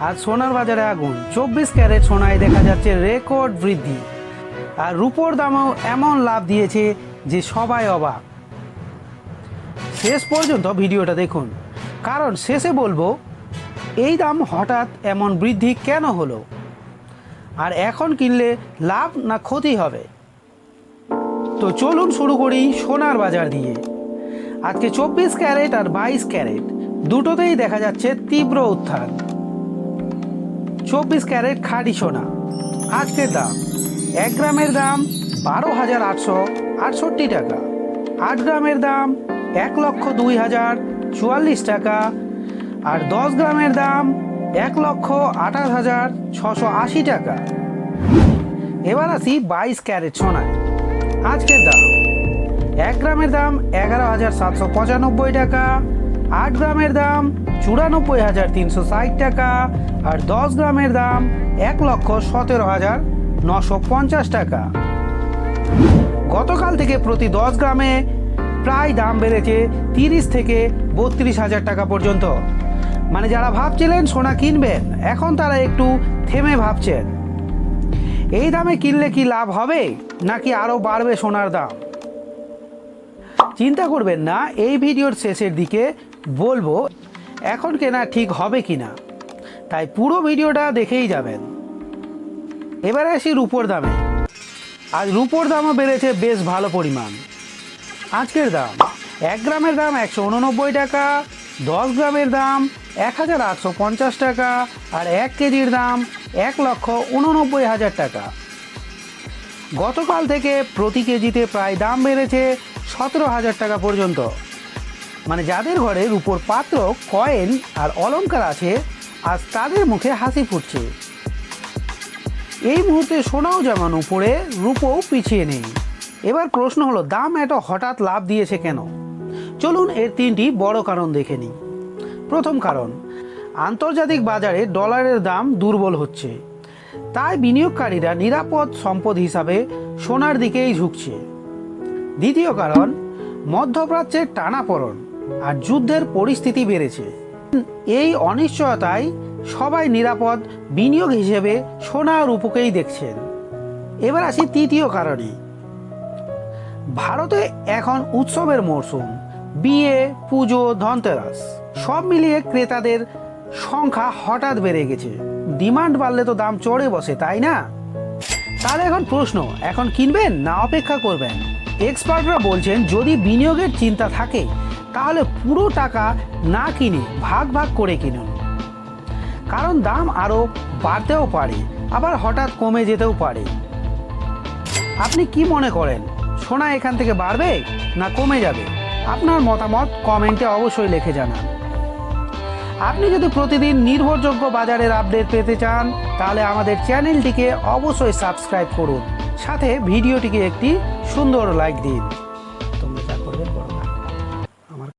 আজ সোনার বাজারে আগুন। চব্বিশ ক্যারেট সোনায় দেখা যাচ্ছে রেকর্ড বৃদ্ধি। আর রূপোর দামও এমন লাভ দিয়েছে যে সবাই অবাক। শেষ পর্যন্ত ভিডিওটা দেখুন। কারণ শেষে বলব, এই দাম হঠাৎ এমন বৃদ্ধি কেন হলো? আর এখন কিনলে লাভ না ক্ষতি হবে? তো চলুন শুরু করি সোনার বাজার দিয়ে। আজকে চব্বিশ ক্যারেট আর বাইশ ক্যারেট, দুটোতেই দেখা যাচ্ছে তীব্র উত্থান। চব্বিশ ক্যারেট খাঁটি সোনা। আজকের দাম, এক গ্রামের দাম বারো হাজার আটশো আটষট্টি টাকা। আট গ্রামের দাম এক লক্ষ দুই হাজার চুয়াল্লিশ টাকা। আর দশ গ্রামের দাম এক লক্ষ আঠাশ হাজার ছশো আশি টাকা। এবার আসি বাইশ ক্যারেট সোনায়। আজকের দাম, এক গ্রামের দাম এগারো হাজার সাতশো পঁচানব্বই টাকা আট গ্রামের দাম, চুরানব্বই হাজার তিনশো ষাট টাকা আর দশ গ্রামের দাম এক লক্ষ সতেরো হাজার নশো পঞ্চাশ টাকা। গতকাল থেকে প্রতি দশ গ্রামে প্রায় দাম বেড়েছে তিরিশ থেকে বত্রিশ হাজার টাকা পর্যন্ত। মানে যারা ভাবছিলেন সোনা কিনবেন, এখন তারা একটু থেমে ভাবছেন। এই দামে কিনলে কি লাভ হবে, নাকি আরও বাড়বে সোনার দাম? চিন্তা করবেন না, এই ভিডিওর শেষের দিকে বলব, এখন কেনা ঠিক হবে কি না তাই পুরো ভিডিওটা দেখেই যাবেন। এবারে আসি রুপোর দামে। আজ রুপোর দামও বেড়েছে বেশ ভালো পরিমাণ। আজকের দাম, এক গ্রামের দাম একশো উননব্বই টাকা, দশ গ্রামের দাম এক হাজার আটশো পঞ্চাশ টাকা, আর এক কেজির দাম এক লক্ষ উননব্বই হাজার টাকা। গতকাল থেকে প্রতি কেজিতে প্রায় দাম বেড়েছে সতেরো হাজার টাকা পর্যন্ত। মানে যাদের ঘরে রূপোর পাত্র, কয়েন আর অলংকার আছে, আজ তাদের মুখে হাসি ফুটছে। এই মুহূর্তে সোনাও যেমন উপরে, রূপও পিছিয়ে নেই। এবার প্রশ্ন হলো, দাম এত হঠাৎ লাভ দিয়েছে কেন? চলুন এর তিনটি বড় কারণ দেখে নিই। প্রথম কারণ, আন্তর্জাতিক বাজারে ডলারের দাম দুর্বল হচ্ছে। তাই বিনিয়োগকারীরা নিরাপদ সম্পদ হিসাবে সোনার দিকেই ঝুঁকছে। দ্বিতীয় কারণ, মধ্যপ্রাচ্যের টানাপড়ন। আর যুদ্ধের পরিস্থিতি বেড়েছে। এই অনিশ্চয়তায় সবাই নিরাপদ বিনিয়োগ হিসেবে সোনা রূপকেই দেখছেন। এবার আসি তৃতীয় কারণে। ভারতে এখন উৎসবের মরশুম বিয়ে, পুজো, ধনতেরাস, সব মিলিয়ে ক্রেতাদের সংখ্যা হঠাৎ বেড়ে গেছে। ডিমান্ড বাড়লে তো দাম চড়ে বসে, তাই না? তাহলে এখন প্রশ্ন, এখন কিনবেন না অপেক্ষা করবেন? এক্সপার্টরা বলছেন, যদি বিনিয়োগের চিন্তা থাকে তাহলে পুরো টাকা না কিনে ভাগ ভাগ করে কিনুন। কারণ দাম আরও বাড়তেও পারে, আবার হঠাৎ কমে যেতেও পারে। আপনি কি মনে করেন, সোনা এখান থেকে বাড়বে না কমে যাবে? আপনার মতামত কমেন্টে অবশ্যই লিখে জানান। আপনি যদি প্রতিদিন নির্ভরযোগ্য বাজারের আপডেট পেতে চান, তাহলে আমাদের চ্যানেলটিকে অবশ্যই সাবস্ক্রাইব করুন। সাথে ভিডিওটিকে একটি সুন্দর লাইক দিন।